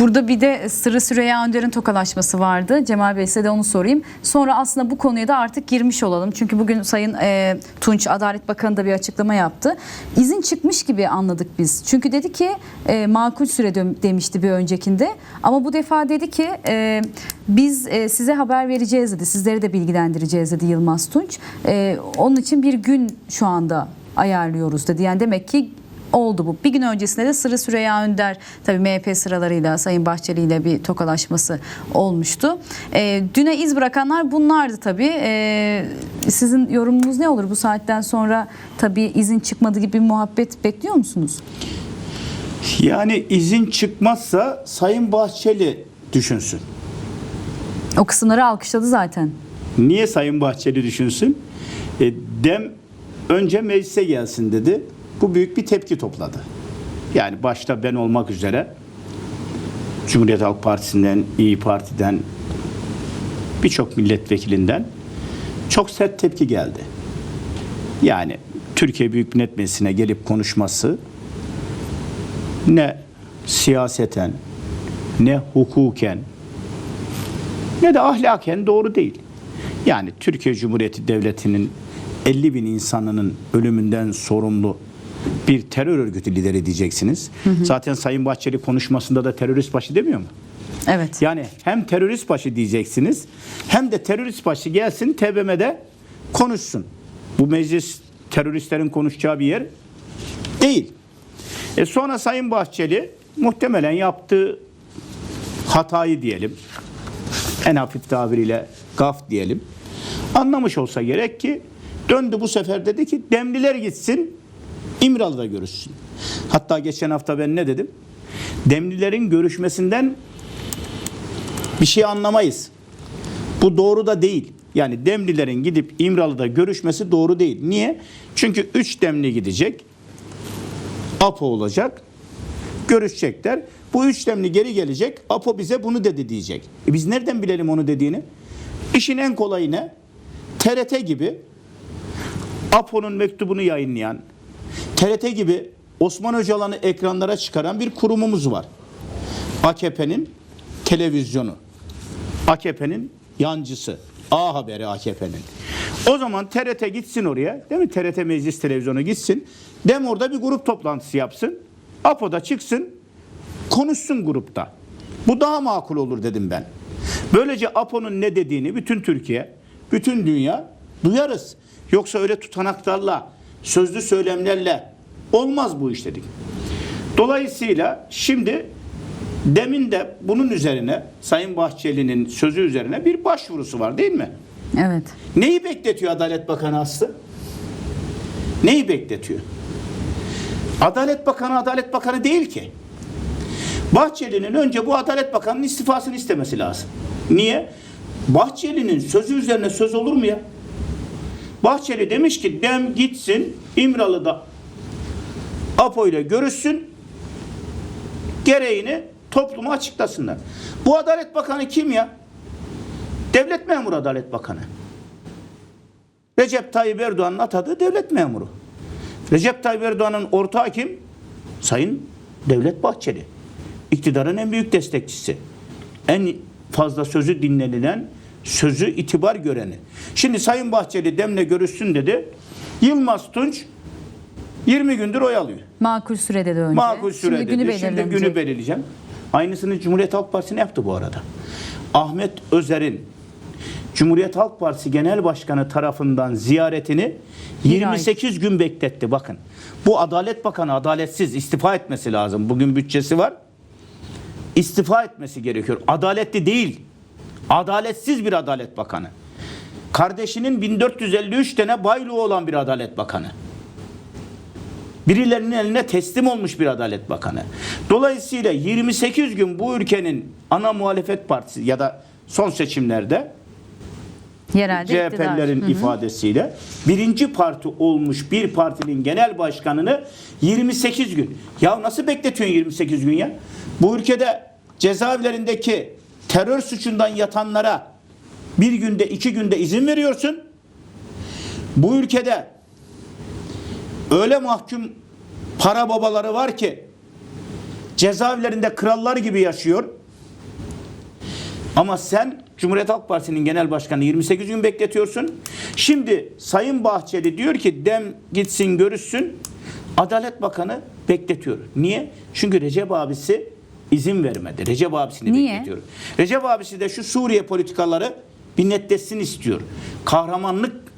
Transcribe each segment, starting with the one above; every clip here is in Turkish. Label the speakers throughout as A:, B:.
A: Burada bir de Sırrı Süreyya Önder'in tokalaşması vardı. Cemal Bey size de onu sorayım. Sonra aslında bu konuya da artık girmiş olalım. Çünkü bugün Sayın e, Tunç Adalet Bakanı da bir açıklama yaptı. İzin çıkmış gibi anladık biz. Çünkü dedi ki e, makul süre demişti bir öncekinde. Ama bu defa dedi ki e, biz e, size haber vereceğiz dedi. Sizleri de bilgilendireceğiz dedi Yılmaz Tunç. E, onun için bir gün şu anda ayarlıyoruz dedi. Yani demek ki oldu bu. Bir gün öncesinde de Sırrı Süreyya Önder tabii MHP sıralarıyla Sayın Bahçeli ile bir tokalaşması olmuştu. E, düne iz bırakanlar bunlardı tabii. E, sizin yorumunuz ne olur bu saatten sonra tabii izin çıkmadı gibi bir muhabbet bekliyor musunuz?
B: Yani izin çıkmazsa Sayın Bahçeli düşünsün.
A: O kısımları alkışladı zaten.
B: Niye Sayın Bahçeli düşünsün? E, dem önce meclise gelsin dedi. Bu büyük bir tepki topladı. Yani başta ben olmak üzere Cumhuriyet Halk Partisi'nden, İyi Parti'den birçok milletvekilinden çok sert tepki geldi. Yani Türkiye Büyük Millet Meclisi'ne gelip konuşması ne siyaseten ne hukuken ne de ahlaken doğru değil. Yani Türkiye Cumhuriyeti Devleti'nin 50 bin insanının ölümünden sorumlu bir terör örgütü lideri diyeceksiniz. Zaten Sayın Bahçeli konuşmasında da terörist başı demiyor mu?
A: Evet.
B: Yani hem terörist başı diyeceksiniz hem de terörist başı gelsin TBMM'de konuşsun. Bu meclis teröristlerin konuşacağı bir yer değil. E sonra Sayın Bahçeli muhtemelen yaptığı hatayı diyelim. En hafif tabiriyle gaf diyelim. Anlamış olsa gerek ki döndü bu sefer dedi ki demliler gitsin İmralı'da görüşsün. Hatta geçen hafta ben ne dedim? Demlilerin görüşmesinden bir şey anlamayız. Bu doğru da değil. Yani Demlilerin gidip İmralı'da görüşmesi doğru değil. Niye? Çünkü üç Demli gidecek. APO olacak. Görüşecekler. Bu üç Demli geri gelecek. APO bize bunu dedi diyecek. E biz nereden bilelim onu dediğini? İşin en kolayı ne? TRT gibi APO'nun mektubunu yayınlayan, TRT gibi Osman Öcalan'ı ekranlara çıkaran bir kurumumuz var. AKP'nin televizyonu. AKP'nin yancısı. A Haberi AKP'nin. O zaman TRT gitsin oraya. Değil mi? TRT Meclis Televizyonu gitsin. Dem orada bir grup toplantısı yapsın. APO'da çıksın. Konuşsun grupta. Bu daha makul olur dedim ben. Böylece APO'nun ne dediğini bütün Türkiye, bütün dünya duyarız. Yoksa öyle tutanaklarla, sözlü söylemlerle olmaz bu iş dedik. Dolayısıyla şimdi demin de bunun üzerine Sayın Bahçeli'nin sözü üzerine bir başvurusu var değil mi?
A: Evet.
B: Neyi bekletiyor Adalet Bakanı Aslı? Neyi bekletiyor? Adalet Bakanı Adalet Bakanı değil ki. Bahçeli'nin önce bu Adalet Bakanı'nın istifasını istemesi lazım. Niye? Bahçeli'nin sözü üzerine söz olur mu ya? Bahçeli demiş ki dem gitsin İmralı'da APO ile görüşsün gereğini topluma açıklasınlar. Bu Adalet Bakanı kim ya? Devlet memuru Adalet Bakanı. Recep Tayyip Erdoğan'ın atadığı devlet memuru. Recep Tayyip Erdoğan'ın ortağı kim? Sayın Devlet Bahçeli. İktidarın en büyük destekçisi. En fazla sözü dinlenilen, sözü itibar göreni. Şimdi Sayın Bahçeli demle görüşsün dedi. Yılmaz Tunç 20 gündür oy alıyor.
A: Makul sürede de önce.
B: Makul süre
A: Şimdi günü
B: Şimdi günü belirleyeceğim. Aynısını Cumhuriyet Halk Partisi ne yaptı bu arada? Ahmet Özer'in Cumhuriyet Halk Partisi Genel Başkanı tarafından ziyaretini
A: Bir
B: 28 gün bekletti. Bakın bu Adalet Bakanı adaletsiz istifa etmesi lazım. Bugün bütçesi var. İstifa etmesi gerekiyor. Adaletli değil. Adaletsiz bir Adalet Bakanı. Kardeşinin 1453 tane baylığı olan bir Adalet Bakanı birilerinin eline teslim olmuş bir Adalet Bakanı. Dolayısıyla 28 gün bu ülkenin ana muhalefet partisi ya da son seçimlerde
A: Yerelde.
B: CHP'lerin ifadesiyle birinci parti olmuş bir partinin genel başkanını 28 gün. Ya nasıl bekletiyorsun 28 gün ya? Bu ülkede cezaevlerindeki terör suçundan yatanlara bir günde iki günde izin veriyorsun. Bu ülkede öyle mahkum para babaları var ki Cezaevlerinde krallar gibi yaşıyor. Ama sen Cumhuriyet Halk Partisi'nin genel başkanı 28 gün bekletiyorsun. Şimdi Sayın Bahçeli diyor ki dem gitsin görüşsün. Adalet Bakanı bekletiyor. Niye? Çünkü Recep abisi izin vermedi. Recep abisini
A: Niye?
B: bekletiyor. Recep abisi de şu Suriye politikaları bir netleşsin istiyor. Kahramanlık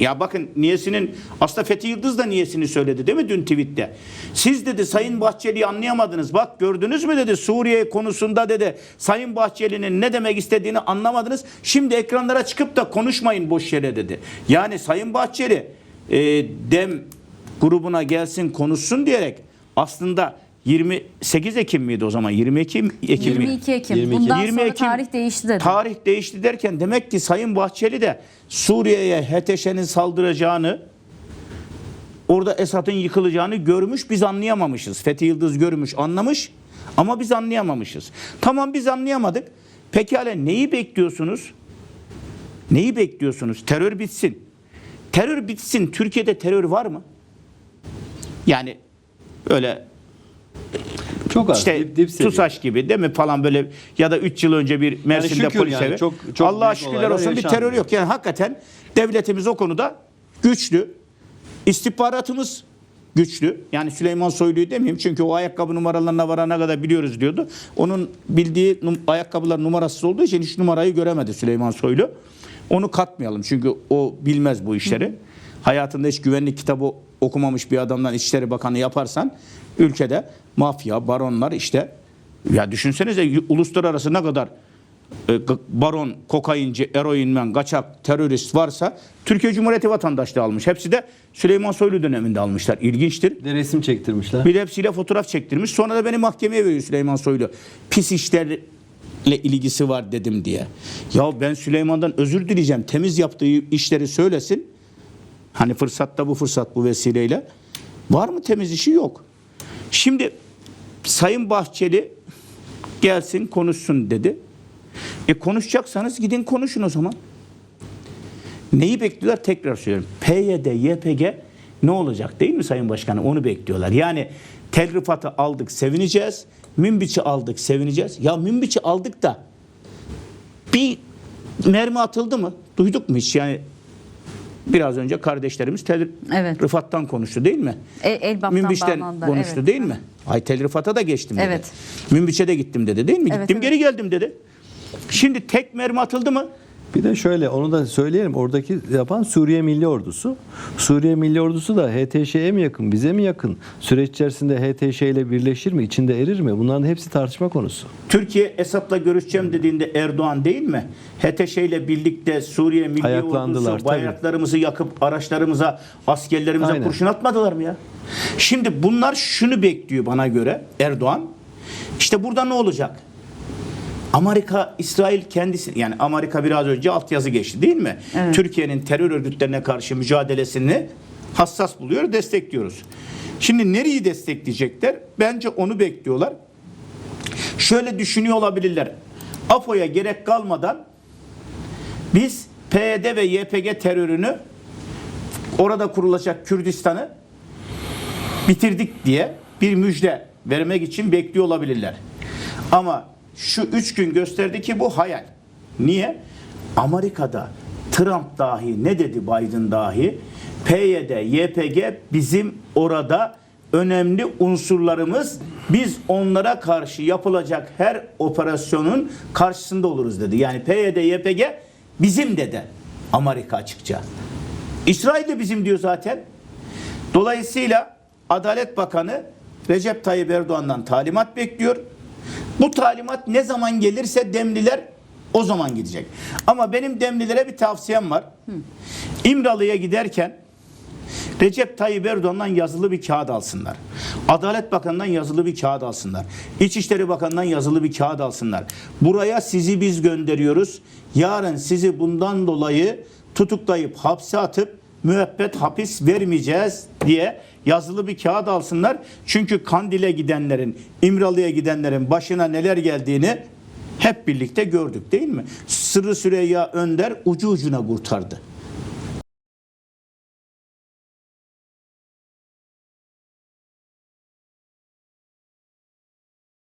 B: ya bakın niyesinin aslında Fethi Yıldız da niyesini söyledi değil mi dün tweette? Siz dedi Sayın Bahçeli'yi anlayamadınız. Bak gördünüz mü dedi Suriye konusunda dedi Sayın Bahçeli'nin ne demek istediğini anlamadınız. Şimdi ekranlara çıkıp da konuşmayın boş yere dedi. Yani Sayın Bahçeli e, dem grubuna gelsin konuşsun diyerek aslında 28 Ekim miydi o zaman? 20 Ekim, Ekim mi?
A: 22 Ekim.
C: 22.
A: Bundan
B: 20
A: sonra
B: Ekim
A: tarih değişti dedi.
B: Tarih değişti derken demek ki Sayın Bahçeli de Suriye'ye HTŞ'nin saldıracağını orada Esad'ın yıkılacağını görmüş biz anlayamamışız. Fethi Yıldız görmüş anlamış ama biz anlayamamışız. Tamam biz anlayamadık. Pekala neyi bekliyorsunuz? Neyi bekliyorsunuz? Terör bitsin. Terör bitsin. Türkiye'de terör var mı? Yani öyle
C: Çok az.
B: işte
C: dip, dip seviye.
B: TUSAŞ gibi değil mi falan böyle ya da 3 yıl önce bir Mersin'de
C: şükür
B: polis
C: yani,
B: evi.
C: çok- çok
B: Allah'a şükürler olsun bir terör yok. Yani hakikaten devletimiz o konuda güçlü. İstihbaratımız güçlü. Yani Süleyman Soylu'yu demeyeyim çünkü o ayakkabı numaralarına varana kadar biliyoruz diyordu. Onun bildiği num- ayakkabılar numarasız olduğu için hiç numarayı göremedi Süleyman Soylu. Onu katmayalım çünkü o bilmez bu işleri. Hayatında hiç güvenlik kitabı okumamış bir adamdan İçişleri Bakanı yaparsan ülkede mafya, baronlar işte ya düşünsenize uluslararası ne kadar e, baron, kokainci, eroinmen, kaçak, terörist varsa Türkiye Cumhuriyeti vatandaşlığı almış. Hepsi de Süleyman Soylu döneminde almışlar. İlginçtir.
C: Bir de resim çektirmişler.
B: Bir de hepsiyle fotoğraf çektirmiş. Sonra da beni mahkemeye veriyor Süleyman Soylu. Pis işlerle ilgisi var dedim diye. Ya ben Süleyman'dan özür dileyeceğim. Temiz yaptığı işleri söylesin. Hani fırsatta bu fırsat bu vesileyle. Var mı temiz işi? Yok. Şimdi Sayın Bahçeli gelsin konuşsun dedi. E konuşacaksanız gidin konuşun o zaman. Neyi bekliyorlar tekrar söylüyorum. PYD, YPG ne olacak değil mi Sayın Başkanım? Onu bekliyorlar. Yani tel rıfatı aldık sevineceğiz. Münbiç'i aldık sevineceğiz. Ya Münbiç'i aldık da bir mermi atıldı mı? Duyduk mu hiç? Yani biraz önce kardeşlerimiz tel
A: Evet.
B: rıfattan konuştu değil mi?
A: E, Elbap'tan
B: Münbiç'ten
A: bağlandı.
B: konuştu
A: Evet.
B: değil mi? Ay tel rıfata da geçtim dedi.
A: Evet.
B: Münbiç'e de gittim dedi değil mi?
A: Evet,
B: gittim
A: evet.
B: geri geldim dedi. Şimdi tek mermi atıldı mı?
C: Bir de şöyle onu da söyleyelim. Oradaki yapan Suriye Milli Ordusu. Suriye Milli Ordusu da HTŞ'ye mi yakın, bize mi yakın? Süreç içerisinde HTŞ ile birleşir mi, içinde erir mi? Bunların hepsi tartışma konusu.
B: Türkiye Esad'la görüşeceğim dediğinde Erdoğan değil mi? HTŞ ile birlikte Suriye Milli Ordusu
C: tabii.
B: bayraklarımızı yakıp araçlarımıza, askerlerimize
C: Aynen.
B: kurşun atmadılar mı ya? Şimdi bunlar şunu bekliyor bana göre Erdoğan. İşte burada ne olacak? Amerika, İsrail kendisi yani Amerika biraz önce altyazı geçti değil mi?
A: Evet.
B: Türkiye'nin terör örgütlerine karşı mücadelesini hassas buluyor, destekliyoruz. Şimdi nereyi destekleyecekler? Bence onu bekliyorlar. Şöyle düşünüyor olabilirler. AFO'ya gerek kalmadan biz PYD ve YPG terörünü orada kurulacak Kürdistan'ı bitirdik diye bir müjde vermek için bekliyor olabilirler. Ama şu üç gün gösterdi ki bu hayal. Niye? Amerika'da Trump dahi ne dedi Biden dahi PYD, YPG bizim orada önemli unsurlarımız biz onlara karşı yapılacak her operasyonun karşısında oluruz dedi. Yani PYD, YPG bizim dedi Amerika açıkça. İsrail de bizim diyor zaten. Dolayısıyla Adalet Bakanı Recep Tayyip Erdoğan'dan talimat bekliyor. Bu talimat ne zaman gelirse Demliler o zaman gidecek. Ama benim Demlilere bir tavsiyem var. İmralı'ya giderken Recep Tayyip Erdoğan'dan yazılı bir kağıt alsınlar. Adalet Bakanı'ndan yazılı bir kağıt alsınlar. İçişleri Bakanı'ndan yazılı bir kağıt alsınlar. Buraya sizi biz gönderiyoruz. Yarın sizi bundan dolayı tutuklayıp hapse atıp müebbet hapis vermeyeceğiz diye yazılı bir kağıt alsınlar. Çünkü Kandil'e gidenlerin, İmralı'ya gidenlerin başına neler geldiğini hep birlikte gördük değil mi? Sırrı Süreyya Önder ucu ucuna kurtardı.